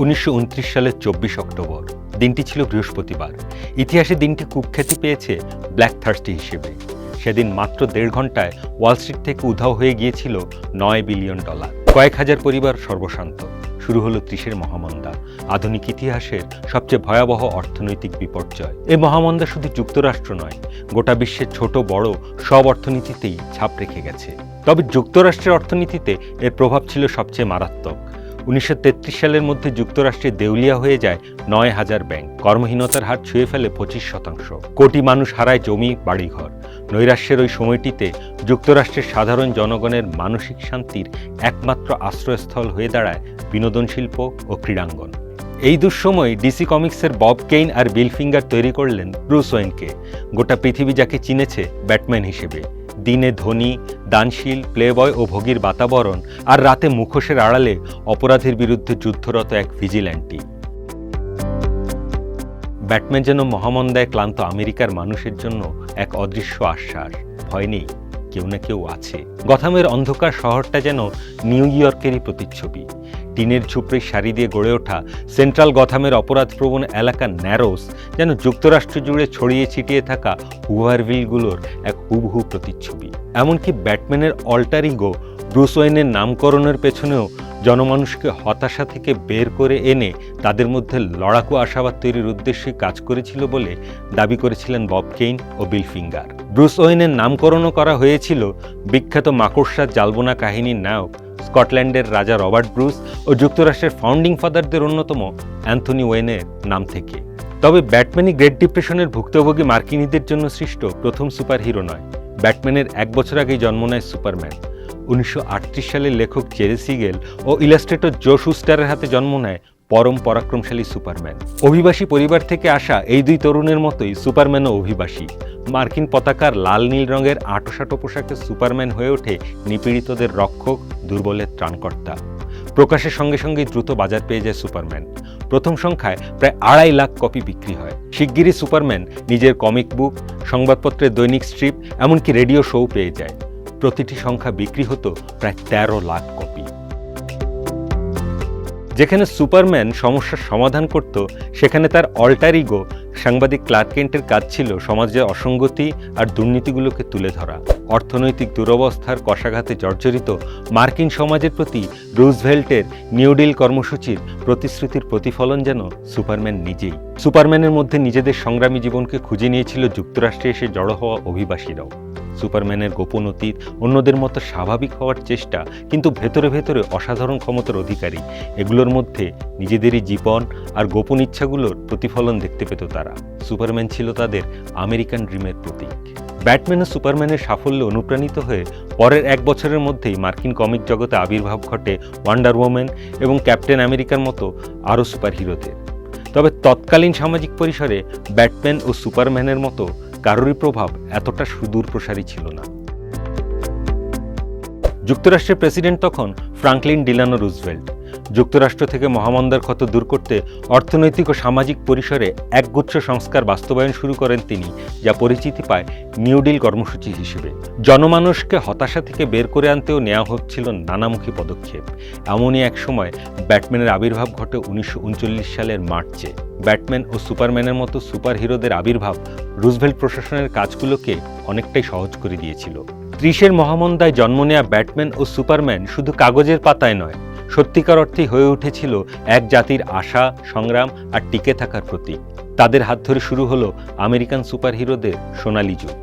উনিশশো উনত্রিশ সালের চব্বিশ অক্টোবর। দিনটি ছিল বৃহস্পতিবার। ইতিহাসে দিনটি কুখ্যাতি পেয়েছে ব্ল্যাক থার্সডে হিসেবে। সেদিন মাত্র দেড় ঘন্টায় ওয়াল স্ট্রিট থেকে উধাও হয়ে গিয়েছিল নয় বিলিয়ন ডলার। কয়েক হাজার পরিবার সর্বশান্ত। শুরু হলো ত্রিশের মহামন্দা, আধুনিক ইতিহাসের সবচেয়ে ভয়াবহ অর্থনৈতিক বিপর্যয়। এই মহামন্দা শুধু যুক্তরাষ্ট্র নয়, গোটা বিশ্বের ছোট, বড় সব অর্থনীতিতেই ছাপ রেখে গেছে। তবে যুক্তরাষ্ট্রের অর্থনীতিতে এর প্রভাব ছিল সবচেয়ে মারাত্মক। উনিশশো তেত্রিশ সালের মধ্যে যুক্তরাষ্ট্রে দেউলিয়া হয়ে যায় নয় হাজার ব্যাংক। কর্মহীনতার হার ছুঁয়ে ফেলে পঁচিশ শতাংশ। কোটি মানুষ হারায় জমি, বাড়িঘর। নৈরাশ্যের ওই সময়টিতে যুক্তরাষ্ট্রের সাধারণ জনগণের মানসিক শান্তির একমাত্র আশ্রয়স্থল হয়ে দাঁড়ায় বিনোদন শিল্প ও ক্রীড়াঙ্গন। এই দুঃসময় ডিসি কমিক্সের বব কেইন আর বিল ফিঙ্গার তৈরি করলেন ব্রুস ওয়েনকে। গোটা পৃথিবী যাকে চিনেছে ব্যাটম্যান হিসেবে। দিনে ধনী, দানশীল, প্লেবয় ও ভোগীর বাতাবরণ আর রাতে মুখোশের আড়ালে অপরাধের বিরুদ্ধে যুদ্ধরত এক ভিজিল্যান্টি ব্যাটম্যান যেন মহামন্দায় ক্লান্ত আমেরিকার মানুষের জন্য এক অদৃশ্য আশ্বাস। ভয় নেই। কেউ না কেউ আছে। গথামের অন্ধকার শহরটা যেন নিউ ইয়র্কেরই প্রতিচ্ছবি। টিনের ঝুপড়ি সারি দিয়ে গড়ে ওঠা সেন্ট্রাল গথামের অপরাধপ্রবণ এলাকা ন্যারোস যেন যুক্তরাষ্ট্র জুড়ে ছড়িয়ে ছিটিয়ে থাকা হুভারভিলগুলোর এক হুবহু প্রতিচ্ছবি। এমনকি ব্যাটম্যানের অল্টারিগো ব্রুস ওয়েনের নামকরণের পেছনেও জনমানুষকে হতাশা থেকে বের করে এনে তাদের মধ্যে লড়াকু আশাবাদ তৈরির উদ্দেশ্যে কাজ করেছিল বলে দাবি করেছিলেন বব কেইন ও বিল ফিঙ্গার। ব্রুস ওয়েনের নামকরণও করা হয়েছিল বিখ্যাত মাকড়সার জালবোনা কাহিনীর নায়ক, স্কটল্যান্ডের রাজা রবার্ট ব্রুস ও যুক্তরাষ্ট্রের ফাউন্ডিং ফাদারদের অন্যতম অ্যান্থনি ওয়েনের নাম থেকে। তবে ব্যাটম্যানই গ্রেট ডিপ্রেশনের ভুক্তভোগী মার্কিনীদের জন্য সৃষ্ট প্রথম সুপারহিরো নয়। ব্যাটম্যানের এক বছর আগেই জন্ম নেয় সুপারম্যান। উনিশশো সালের লেখক জেরি সিগেল ও ইলাস্ট্রেটর জো শুস্টারের হাতে জন্ম নেয় পরম পরাক্রমশালী সুপারম্যান। অভিবাসী পরিবার থেকে আসা এই দুই তরুণের মতোই সুপারম্যানও অভিবাসী। মার্কিন পতাকার লাল নীল রঙের আটোসাটো পোশাকে সুপারম্যান হয়ে ওঠে নিপীড়িতদের রক্ষক, দুর্বলের ত্রাণকর্তা। প্রকাশের সঙ্গে সঙ্গেই দ্রুত বাজার পেয়ে যায় সুপারম্যান। প্রথম সংখ্যায় প্রায় আড়াই লাখ কপি বিক্রি হয়। শিগগিরই সুপারম্যান নিজের কমিক বুক, সংবাদপত্রের দৈনিক স্ট্রিপ, এমনকি রেডিও শো পেয়ে যায়। প্রতিটি সংখ্যা বিক্রি হতো প্রায় তেরো লাখ কপি। যেখানে সুপারম্যান সমস্যার সমাধান করত, সেখানে তার অল্টারিগো সাংবাদিক ক্লার্কেন্টের কাজ ছিল সমাজের অসঙ্গতি আর দুর্নীতিগুলোকে তুলে ধরা। অর্থনৈতিক দুরবস্থার কষাঘাতে জর্জরিত মার্কিন সমাজের প্রতি রুজভেল্টের নিউডিল কর্মসূচির প্রতিশ্রুতির প্রতিফলন যেন সুপারম্যান নিজেই। সুপারম্যানের মধ্যে নিজেদের সংগ্রামী জীবনকে খুঁজে নিয়েছিল যুক্তরাষ্ট্রে এসে জড়ো হওয়া অভিবাসীরাও। সুপারম্যানের গোপন অতীত অন্যদের মতো স্বাভাবিক হওয়ার চেষ্টা কিন্তু ভেতরে ভেতরে অসাধারণ ক্ষমতার অধিকারী। এগুলোর মধ্যে নিজেদেরই জীবন আর গোপন ইচ্ছাগুলোর প্রতিফলন দেখতে পেত তারা। সুপারম্যান ছিল তাদের আমেরিকান ড্রিমের প্রতীক। ব্যাটম্যান ও সুপারম্যানের সাফল্যে অনুপ্রাণিত হয়ে পরের এক বছরের মধ্যেই মার্কিন কমিক জগতে আবির্ভাব ঘটে ওয়ান্ডার ওম্যান এবং ক্যাপ্টেন আমেরিকার মতো আরও সুপারহিরোদের। তবে তৎকালীন সামাজিক পরিসরে ব্যাটম্যান ও সুপারম্যানের মতো কারোরই প্রভাব এতটা সুদূর প্রসারী ছিল না। যুক্তরাষ্ট্রের প্রেসিডেন্ট তখন ফ্রাঙ্কলিন ডিলানো রুজভেল্ট। যুক্তরাষ্ট্র থেকে মহামন্দার ক্ষত দূর করতে অর্থনৈতিক ও সামাজিক পরিসরে একগুচ্ছ সংস্কার বাস্তবায়ন শুরু করেন তিনি, যা পরিচিতি পায় নিউ ডিল কর্মসূচি হিসেবে। জনমানুষকে হতাশা থেকে বের করে আনতেও নেওয়া হচ্ছিল নানামুখী পদক্ষেপ। এমনই এক সময় ব্যাটম্যানের আবির্ভাব ঘটে উনিশশো উনচল্লিশ সালের মার্চে। ব্যাটম্যান ও সুপারম্যানের মতো সুপারহিরোদের আবির্ভাব রুজভেল্ট প্রশাসনের কাজগুলোকে অনেকটাই সহজ করে দিয়েছিল। ত্রিশের মহামন্দায় জন্ম নেয়া ব্যাটম্যান ও সুপারম্যান শুধু কাগজের পাতায় নয়, সত্যিকার অর্থেই হয়ে উঠেছিল এক জাতির আশা, সংগ্রাম আর টিকে থাকার প্রতীক। তাদের হাত ধরে শুরু হলো আমেরিকান সুপারহিরোদের সোনালি যুগ।